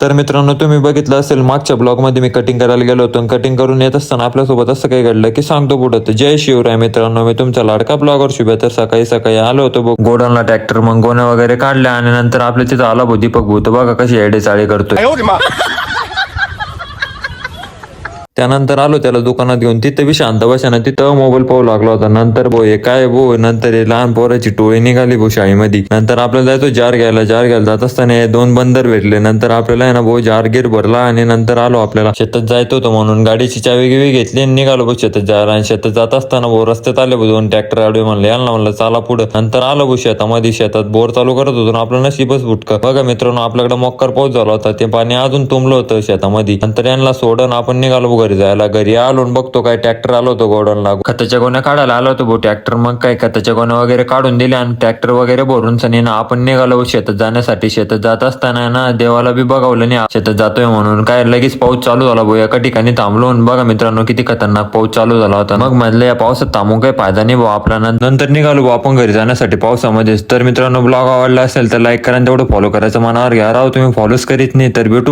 तर मित्रांनो तुम्ही बघितलं असेल मागच्या ब्लॉगमध्ये मी कटिंग करायला गेलो होतो. कटिंग करून येत असताना आपल्यासोबत असं काही घडलं की सांगतो पुढं. जय शिवराय मित्रांनो मी तुमचा लाडका ब्लॉगर शुभे तर सकाळी सकाळी आलो होतो गोडाला ट्रॅक्टर मग गोण्या वगैरे काढल्या आणि नंतर आपल्या तिथं आला भाऊ दीपक भूत. बघा कशी एडे चाळी करतोय. त्यानंतर आलो त्याला दुकानात घेऊन. तिथं बी शांत बसानं तिथं मोबाईल पाहू लागला होता. नंतर भाऊ हे काय भाऊ? नंतर हे लहान पोराची टोळी निघाली भाऊ शाळेमध्ये. नंतर आपल्याला जायचो जार घ्यायला. जार घ्यायला जात असताना हे दोन बंदर भेटले. नंतर आपल्याला आहे ना भाऊ जार गिर भरला आणि नंतर आलो आपल्याला. शेतात जायचं होतं म्हणून गाडीची चावी गिवी घेतली आणि निघालो भाऊ शेतात जायला आणि शेतात जात असताना भाऊ रस्त्यात आले भाऊ दोन ट्रॅक्टर आडवे म्हणले याला ना म्हणलं चाला पुढं. नंतर आलो भाऊ शेतामध्ये. शेतात बोर चालू करत होतो आणि आपलं नशीबच फुटकं. बघा मित्रांनो आपल्याकडे मक्कर पाऊस झाला होता. ते पाणी अजून तुंबलं होतं शेतामध्ये. नंतर यांना सोडून आपण निघालो घरी जायला घरी आलो आणि बघतो काय ट्रॅक्टर आलो होतो गोडाऊनला. खताच्या गोण्या काढायला आलो होतो भाऊ ट्रॅक्टर मग काय खताच्या गोण्या वगैरे काढून दिल्या आणि ट्रॅक्टर वगैरे भरून सनी ना आपण निघालो शेतात जाण्यासाठी. शेतात जात असताना ना देवाला बी बघावलं नाही. शेतात जातोय म्हणून काय लगेच पाऊस चालू झाला भाऊ. एका ठिकाणी थांबलो बघा मित्रांनो किती खतरनाक पाऊस चालू झाला होता. मग म्हटलं या पावसात थांबून काही फायदा नाही भाऊ आपला. नंतर निघालो भाऊ आपण घरी जाण्यासाठी पावसामध्ये तर मित्रांनो ब्लॉग आवडला असेल तर लाईक करा तेवढं फॉलो करायचं मनावर घ्या. राव तुम्ही फॉलोच करीत नाही तर भेटू